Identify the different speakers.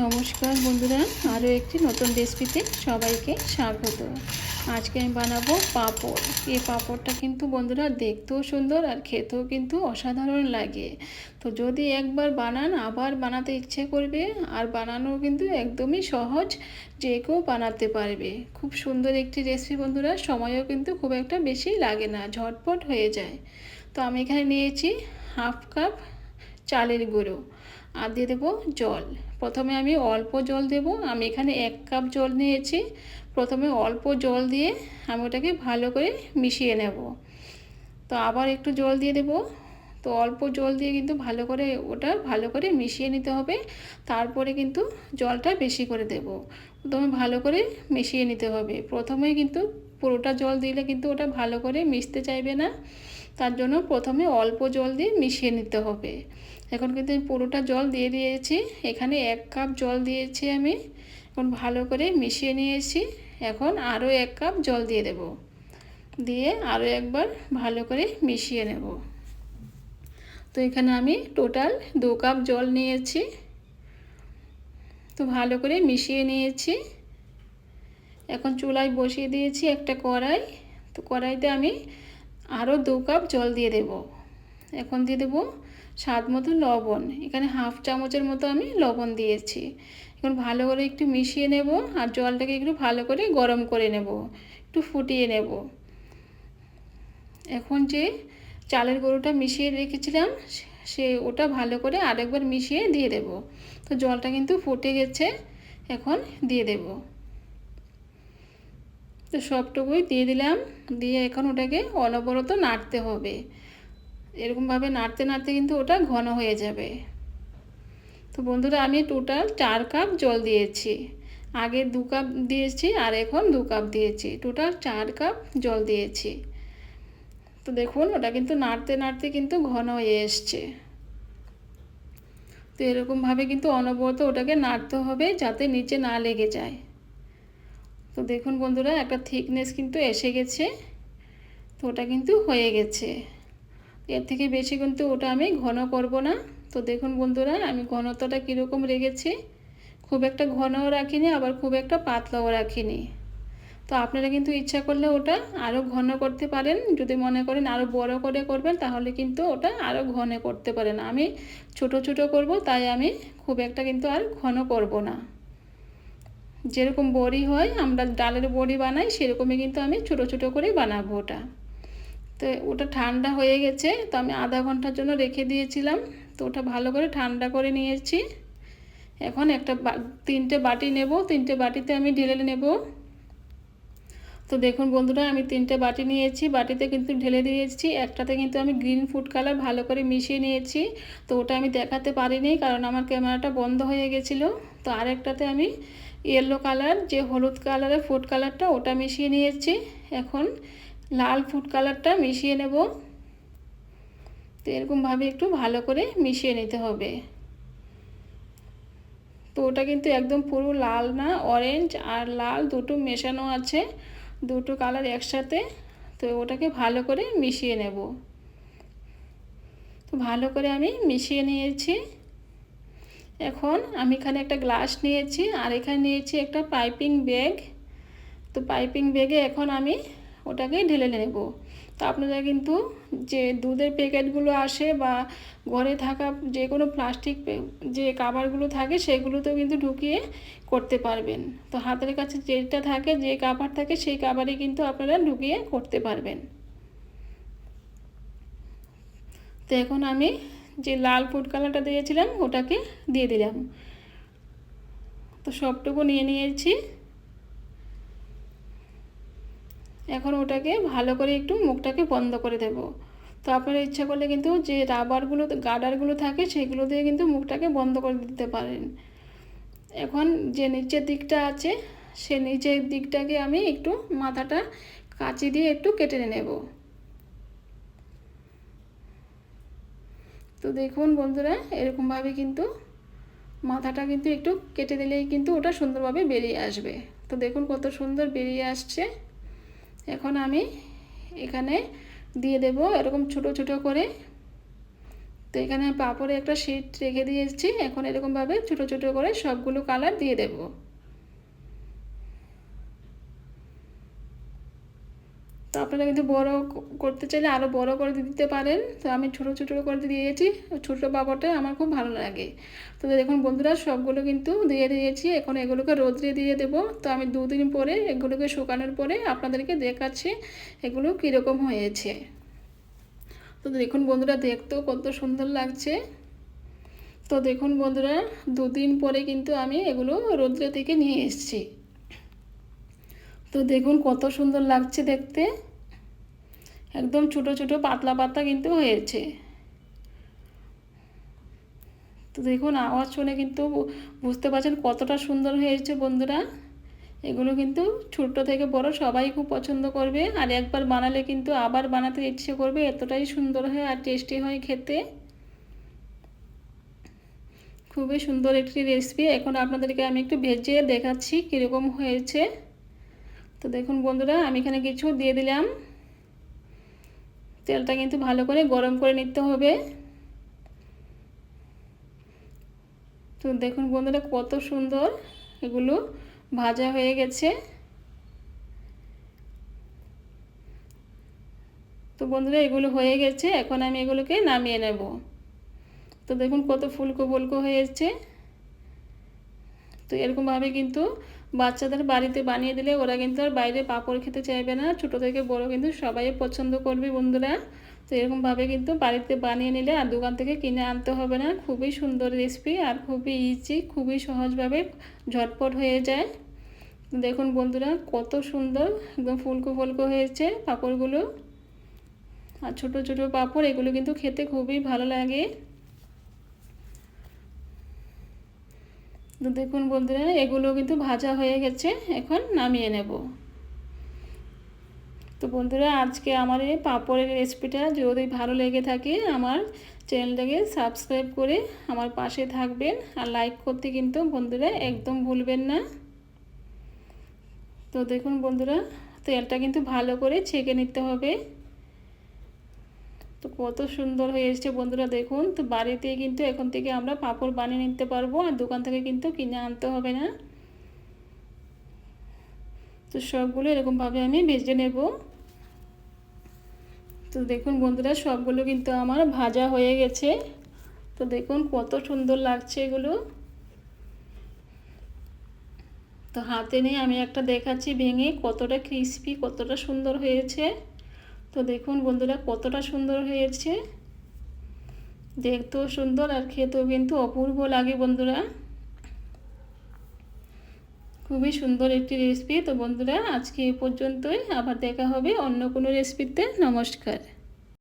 Speaker 1: নমস্কার বন্ধুরা, আরও একটি নতুন রেসিপিতে সবাইকে স্বাগত। আজকে আমি বানাবো পাঁপড়। এই পাঁপড়টা কিন্তু বন্ধুরা দেখতেও সুন্দর আর খেতেও কিন্তু অসাধারণ লাগে। তো যদি একবার বানান, আবার বানাতে ইচ্ছে করবে, আর বানানো কিন্তু একদমই সহজ, যে কেউ বানাতে পারবে। খুব সুন্দর একটি রেসিপি বন্ধুরা, সময়ও কিন্তু খুব একটা বেশি লাগে না, ঝটপট হয়ে যায়। তো আমি এখানে নিয়েছি হাফ কাপ চালের গুঁড়ো। আর দিয়ে দেবো জল। প্রথমে আমি অল্প জল দেব। আমি এখানে এক কাপ জল নিয়েছি। প্রথমে অল্প জল দিয়ে আমি ওটাকে ভালো করে মিশিয়ে নেব। তো আবার একটু জল দিয়ে দেব। তো অল্প জল দিয়ে কিন্তু ভালো করে ওটা ভালো করে মিশিয়ে নিতে হবে। তারপরে কিন্তু জলটা বেশি করে দেব। প্রথমে ভালো করে মিশিয়ে নিতে হবে। প্রথমে কিন্তু পুরোটা জল দিলে কিন্তু ওটা ভালো করে মিশতে চাইবে না। তার জন্য প্রথমে অল্প জল দিয়ে মিশিয়ে নিতে হবে। এখন কিন্তু আমি পুরোটা জল দিয়ে দিয়েছি। এখানে এক কাপ জল দিয়েছি আমি। এখন ভালো করে মিশিয়ে নিয়েছি। এখন আরও এক কাপ জল দিয়ে দেব। দিয়ে আরও একবার ভালো করে মিশিয়ে নেব। তো এখানে আমি টোটাল দু কাপ জল নিয়েছি। তো ভালো করে মিশিয়ে নিয়েছি। এখন চুলায় বসিয়ে দিয়েছি একটা কড়াই। তো কড়াইতে আমি আরও দু কাপ জল দিয়ে দেব। এখন দিয়ে দেবো স্বাদ মতো লবণ। এখানে হাফ চামচের মতো আমি লবণ দিয়েছি। এখন ভালো করে একটু মিশিয়ে নেব আর জলটাকে একটু ভালো করে গরম করে নেব। একটু ফুটিয়ে নেব। এখন যে চালের গরুটা মিশিয়ে রেখেছিলাম, সে ওটা ভালো করে আরেকবার মিশিয়ে দিয়ে দেব। তো জলটা কিন্তু ফুটে গেছে, এখন দিয়ে দেব। তো সবটুকুই দিয়ে দিলাম। দিয়ে এখন ওটাকে অনবরত নাড়তে হবে। এরকমভাবে নাড়তে নাড়তে কিন্তু ওটা ঘন হয়ে যাবে। তো বন্ধুরা, আমি টোটাল চার কাপ জল দিয়েছি। আগে দু কাপ দিয়েছি আর এখন দু কাপ দিয়েছি। টোটাল চার কাপ জল দিয়েছি। তো দেখুন, ওটা কিন্তু নাড়তে নাড়তে কিন্তু ঘন হয়ে এসছে। তো এরকমভাবে কিন্তু অনবরত ওটাকে নাড়তে হবে যাতে নিচে না লেগে যায়। তো দেখুন বন্ধুরা, একটা থিকনেস কিন্তু এসে গেছে। তো ওটা কিন্তু হয়ে গেছে। এর থেকে বেশি কিন্তু ওটা আমি ঘন করব না। তো দেখুন বন্ধুরা, আমি ঘনত্বটা কীরকম রেখেছি, খুব একটা ঘনও রাখিনি, আবার খুব একটা পাতলাও রাখিনি। তো আপনারা কিন্তু ইচ্ছা করলে ওটা আরও ঘন করতে পারেন। যদি মনে করেন আরও বড় করে করবেন, তাহলে কিন্তু ওটা আরও ঘনে করতে পারেন। আমি ছোট ছোট করব, তাই আমি খুব একটা কিন্তু আর ঘন করব না। যেরকম বড়ি হয়, আমরা ডালের বড়ি বানাই, সেরকমই কিন্তু আমি ছোট ছোট করে বানাবো ওটা। তো ওটা ঠান্ডা হয়ে গেছে, তো আমি আধা ঘণ্টার জন্য রেখে দিয়েছিলাম, তো ওটা ভালো করে ঠান্ডা করে নিয়েছি। এখন একটা তিনটে বাটি নেব, তিনটে বাটিতে আমি ঢেলে নেব। তো দেখুন বন্ধুরা, আমি তিনটে বাটি নিয়েছি, বাটিতে কিন্তু ঢেলে দিয়েছি, একটাতে কিন্তু আমি গ্রিন ফুড কালার ভালো করে মিশিয়ে নিয়েছি, তো ওটা আমি দেখাতে পারিনি কারণ আমার ক্যামেরাটা বন্ধ হয়ে গেছিল। তো আরেকটাতে আমি ইয়েলো কালার, যে হলুদ কালারের ফুড কালারটা ওটা মিশিয়ে নিয়েছি। এখন লাল ফুড কালারটা মিশিয়ে নেব। তো এরকমভাবে একটু ভালো করে মিশিয়ে নিতে হবে। তো ওটা কিন্তু একদম পুরো লাল না অরেঞ্জ আর লাল দুটো মেশানো আছে, দুটো কালার একসাথে। তো ওটাকে ভালো করে মিশিয়ে নেব। তো ভালো করে আমি মিশিয়ে নিয়েছি। এখন আমি এখানে একটা গ্লাস নিয়েছি আর এখানে নিয়েছি একটা পাইপিং ব্যাগ তো পাইপিং ব্যাগে এখন আমি ওটাকে ঢেলে নেব। তো আপনারা কিন্তু যে দুধের প্যাকেটগুলো আসে বা ঘরে থাকা যে কোনো প্লাস্টিক যে কাভারগুলো থাকে সেগুলোতেও কিন্তু ঢুকিয়ে করতে পারবেন। তো হাতের কাছে যেটা থাকে, যে কাভার থাকে সেই কাভারে কিন্তু আপনারা ঢুকিয়ে করতে পারবেন। তো এখন আমি যে লাল ফুড কালারটা দিয়েছিলাম, ওটাকে দিয়ে দিলাম। তো সবটুকু নিয়ে নিয়েছি। এখন ওটাকে ভালো করে একটু মুখটাকে বন্ধ করে দেব। তো আপনারা ইচ্ছা করলে কিন্তু যে রাবারগুলো গার্ডারগুলো থাকে সেগুলো দিয়ে কিন্তু মুখটাকে বন্ধ করে দিতে পারেন। এখন যে নিচের দিকটা আছে, সে নিচের দিকটাকে আমি একটু মাথাটা কাঁচি দিয়ে একটু কেটে নেব। তো দেখুন বন্ধুরা, এরকমভাবে কিন্তু মাথাটা কিন্তু একটু কেটে দিলেই কিন্তু ওটা সুন্দরভাবে বেরিয়ে আসবে। তো দেখুন কত সুন্দর বেরিয়ে আসছে। এখন আমি এখানে দিয়ে দেব এরকম ছোট ছোট করে। তো এখানে পাপড়ে একটা শিট রেখে দিয়েছি। এখন এরকমভাবে ছোট ছোট করে সবগুলো কালার দিয়ে দেবো। তো আপনারা কিন্তু বড় করতে চাইলে আরও বড় করে দিতে পারেন। তো আমি ছোটো ছোটো করে দিয়েছি। ছোটো পাপড়টা আমার খুব ভালো লাগে। তো দেখুন বন্ধুরা, সবগুলো কিন্তু দিয়ে দিয়েছি। এখন এগুলোকে রোদ্রে দিয়ে দেবো। তো আমি দুদিন পরে এগুলোকে শুকানোর পরে আপনাদেরকে দেখাচ্ছি এগুলো কীরকম হয়েছে। তো দেখুন বন্ধুরা, দেখতেও কত সুন্দর লাগছে। তো দেখুন বন্ধুরা, দুদিন পরে কিন্তু আমি এগুলো রোদ্রে থেকে নিয়ে এসেছি। তো দেখুন কত সুন্দর লাগছে দেখতে। একদম ছোট ছোট, পাতলা পাতলা কিন্তু হয়েছে। তো দেখুন আওয়াজ শুনে কিন্তু বুঝতে পারছেন কতটা সুন্দর হয়েছে বন্ধুরা। এগুলো কিন্তু ছোট থেকে বড় সবাই খুব পছন্দ করবে। আর একবার বানালে কিন্তু আবার বানাতে ইচ্ছে করবে, এতটাই সুন্দর হয় আর টেস্টি হয় খেতে। খুবই সুন্দর একটি রেসিপি এখন আপনাদেরকে আমি একটু ভেজে দেখাচ্ছি কীরকম হয়েছে। তো দেখুন বন্ধুরা, আমি এখানে কিছু দিয়ে দিলাম। তেলটা কিন্তু ভালো করে গরম করে নিতে হবে। তো দেখুন বন্ধুরা, কত সুন্দর এগুলো ভাজা হয়ে গেছে। তো বন্ধুরা, এগুলো হয়ে গেছে, এখন আমি এগুলোকে নামিয়ে নেব। তো দেখুন কত ফুলকো ফুলকো হয়েছে। তো এরকমভাবে কিন্তু বাচ্চাদের বাড়িতে বানিয়ে দিলে ওরা কিন্তু আর বাইরে পাঁপড় খেতে চাইবে না। ছোটো থেকে বড় কিন্তু সবাই পছন্দ করবে বন্ধুরা। তো এরকমভাবে কিন্তু বাড়িতে বানিয়ে নিলে আর দোকান থেকে কিনে আনতে হবে না। খুবই সুন্দর রেসিপি আর খুবই ইজি খুবই সহজভাবে ঝটপট হয়ে যায়। দেখুন বন্ধুরা কত সুন্দর একদম ফুলকো ফুলকো হয়েছে পাঁপড়গুলো। আর ছোট ছোট পাঁপড় এগুলো কিন্তু খেতে খুবই ভালো লাগে। তো দেখুন বন্ধুরা, এগুলো কিন্তু ভাজা হয়ে গেছে, এখন নামিয়ে নেব। তো বন্ধুরা, আজকে আমার এই পাঁপড়ের রেসিপিটা যদি ভালো লেগে থাকে, আমার চ্যানেলটাকে সাবস্ক্রাইব করে আমার পাশে থাকবেন আর লাইক করতে কিন্তু বন্ধুরা একদম ভুলবেন না। তো দেখুন বন্ধুরা, তেলটা কিন্তু ভালো করে ছেঁকে নিতে হবে। তো কত সুন্দর হয়ে এসছে বন্ধুরা দেখুন। তো বাড়িতে কিন্তু এখন থেকে আমরা পাঁপড় বানিয়ে নিতে পারব, আর দোকান থেকে কিন্তু কিনে আনতে হবে না। তো সবগুলো এরকমভাবে আমি ভেজে নেব। তো দেখুন বন্ধুরা, সবগুলো কিন্তু আমার ভাজা হয়ে গেছে। তো দেখুন কত সুন্দর লাগছে এগুলো। তো হাতে নিয়ে আমি একটা দেখাচ্ছি ভেঙে কতটা ক্রিস্পি কতটা সুন্দর হয়েছে। তো দেখুন বন্ধুরা, কতটা সুন্দর হয়েছে। দেখতেও সুন্দর আর খেতেও কিন্তু অপূর্ব লাগে বন্ধুরা। খুবই সুন্দর একটি রেসিপি তো বন্ধুরা, আজকে এ পর্যন্তই। আবার দেখা হবে অন্য কোনো রেসিপিতে নমস্কার।